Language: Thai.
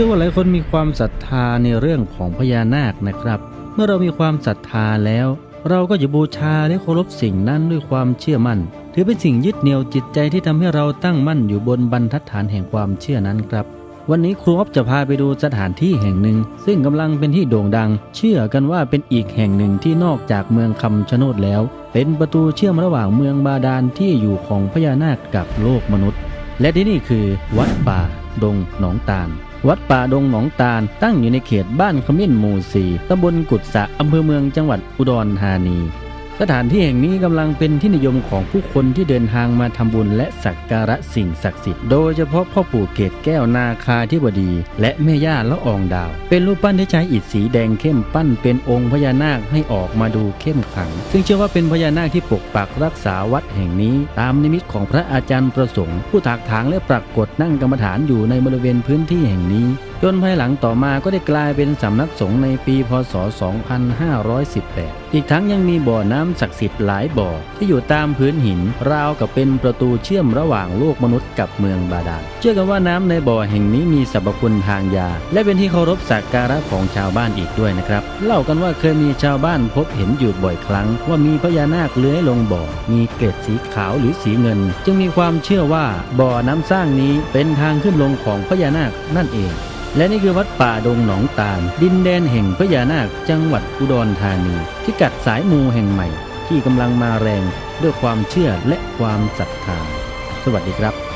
ชื่อว่าหลายคนมีความศรัทธาในเรื่องของพญานาคนะครับ เมื่อเรามีความศรัทธาแล้ว เราก็จะบูชาและเคารพสิ่งนั้นด้วยความเชื่อมั่น ถือเป็นสิ่งยึดเหนี่ยวจิตใจที่ทำให้เราตั้งมั่นอยู่บนบรรทัดฐานแห่งความเชื่อนั้นครับ วันนี้ครูอ๊อฟจะพาไปดูสถานที่แห่งหนึ่ง ซึ่งกำลังเป็นที่โด่งดัง เชื่อกันว่าเป็นอีกแห่งหนึ่งที่นอกจากเมืองคำชะโนดแล้ว เป็นประตูเชื่อมระหว่างเมืองบาดาลที่อยู่ของพญานาคกับโลกมนุษย์ และที่นี่คือวัดป่า ดงหนองตาล วัดป่าดงหนองตาล ตั้งอยู่ในเขตบ้านขมิ้นหมู่สี่ตำบลกุดสะอำเภอเมืองจังหวัดอุดรธานี สถานที่แห่งนี้กำลังเป็นที่นิยมของผู้คนที่เดินทางมาทำบุญและสักการะสิ่งศักดิ์สิทธิ์โดยเฉพาะพ่อปู่เกตแก้วนาคาธิบดี และแม่ย่าละอองดาว เป็นรูปปั้นที่ใช้อิฐสีแดงเข้มปั้นเป็นองค์พญานาคให้ออกมาดูเข้มขลัง ซึ่งเชื่อว่าเป็นพญานาคที่ปกปักรักษาวัดแห่งนี้ ตามนิมิตของพระอาจารย์ประสงค์ ผู้ถากถางและปรากฏนั่งกรรมฐานอยู่ในบริเวณพื้นที่แห่งนี้ จนภายหลังต่อมาก็ได้กลายเป็นสำนักสงฆ์ในปีพศ 2518 อีกทั้งยังมีบ่อน้ำศักดิ์สิทธิ์หลายบ่อ ที่อยู่ตามพื้นหิน ราวกับเป็นประตูเชื่อมระหว่างโลกมนุษย์กับเมืองบาดาล เชื่อกันว่าน้ำในบ่อแห่งนี้มีสรรพคุณทางยา และเป็นที่เคารพสักการะของชาวบ้านอีกด้วยนะครับ เล่ากันว่าเคยมีชาวบ้านพบเห็นอยู่บ่อยครั้ง ว่ามีพญานาคเลื้อยลงบ่อ มีเกล็ดสีขาวหรือสีเงิน จึงมีความเชื่อว่าบ่อน้ำสร้างนี้เป็นทางขึ้นลงของพญานาคนั่นเอง และนี่คือวัดป่าดงหนองตาล ดินแดนแห่งพญานาคจังหวัดอุดรธานีที่กัดสายมูแห่งใหม่ ที่กำลังมาแรงด้วยความเชื่อและความศรัทธา สวัสดีครับ